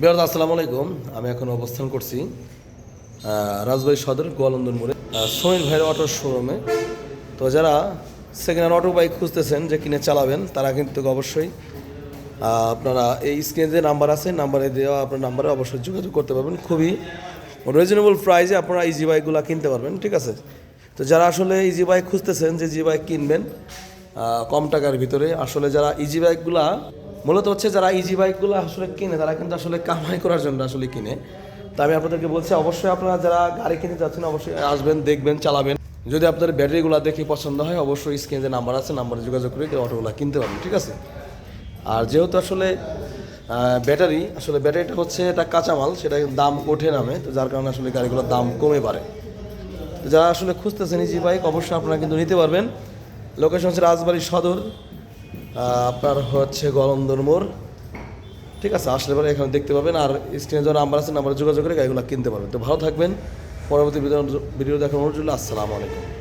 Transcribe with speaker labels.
Speaker 1: বিহার আসসালামু আলাইকুম। আমি এখন অবস্থান করছি রাজবাড়ী সদর গোয়ালন্দর মোড়ে। সমীর ভাইয়ের অটো শোরুমে তো যারা সেকেন্ড হ্যান্ড অটো বাইক খুঁজতেছেন, যে কিনে চালাবেন, তারা কিন্তু অবশ্যই আপনারা এই স্ক্রিনে যে নাম্বার আছে নাম্বারে দেওয়া আপনার নাম্বারে অবশ্যই যোগাযোগ করতে পারবেন। খুবই রিজনেবল প্রাইসে আপনারা ইজি বাইকগুলো কিনতে পারবেন, ঠিক আছে? তো যারা আসলে ইজি বাইক খুঁজতেছেন, যে জি বাইক কিনবেন কম টাকার ভিতরে, আসলে যারা ইজি বাইকগুলা মূলত হচ্ছে যারা ইজি বাইকগুলো আসলে কিনে, তারা কিন্তু আসলে কামাই করার জন্য আসলে কিনে। তো আমি আপনাদেরকে বলছি, অবশ্যই আপনারা যারা গাড়ি কিনতে যাচ্ছেন, অবশ্যই আসবেন, দেখবেন, চালাবেন। যদি আপনাদের ব্যাটারিগুলো দেখে পছন্দ হয়, অবশ্যই স্ক্রিনে যে নাম্বার আছে নাম্বারে যোগাযোগ করে অটোগুলো কিনতে পারবেন, ঠিক আছে? আর যেহেতু আসলে ব্যাটারি আসলে ব্যাটারিটা হচ্ছে এটা কাঁচামাল, সেটা দাম ওঠে নামে, তো যার কারণে আসলে গাড়িগুলোর দাম কমে তো যারা আসলে খুঁজতেছেন ইজি বাইক অবশ্যই আপনারা কিন্তু নিতে পারবেন। লোকেশন হচ্ছে রাজবাড়ি সদর আপনার হচ্ছে গলন্দর মোড়। ঠিক আছে, আসলে পরে এখানে দেখতে পাবেন। আর স্ক্রিনে যারা নাম্বার আছে নাম্বারে যোগাযোগ করে গাড়িগুলো কিনতে পারবেন। তো ভালো থাকবেন। পরবর্তী ভিডিও দেখার অনুরোধ। আসসালামু আলাইকুম।